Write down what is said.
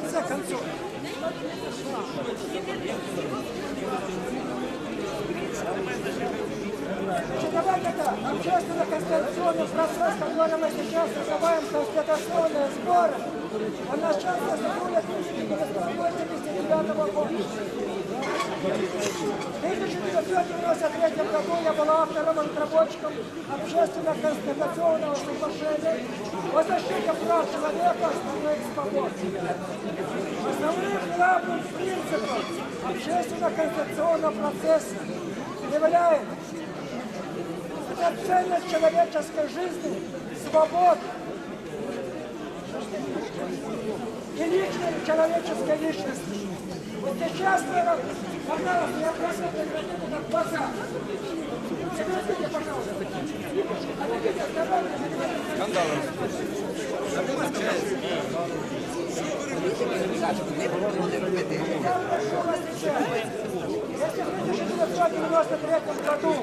конце концов. Значит, давайте так, общественно-конституционный процесс, который мы сейчас называем конституционные сборы, он начался с июля 1989 года. В 1993 году я была автором разработчиком общественно-конституционного соглашения о защите прав человека свобод. Основным главным принципом общественно-конституционного процесса является это ценность человеческой жизни, свободы и личной человеческой личности. Вот сейчас, пожалуйста, я прошу как базар. Прекратите, пожалуйста. Отойдите от дороги. Я прошу вас сейчас. Если в 1993 году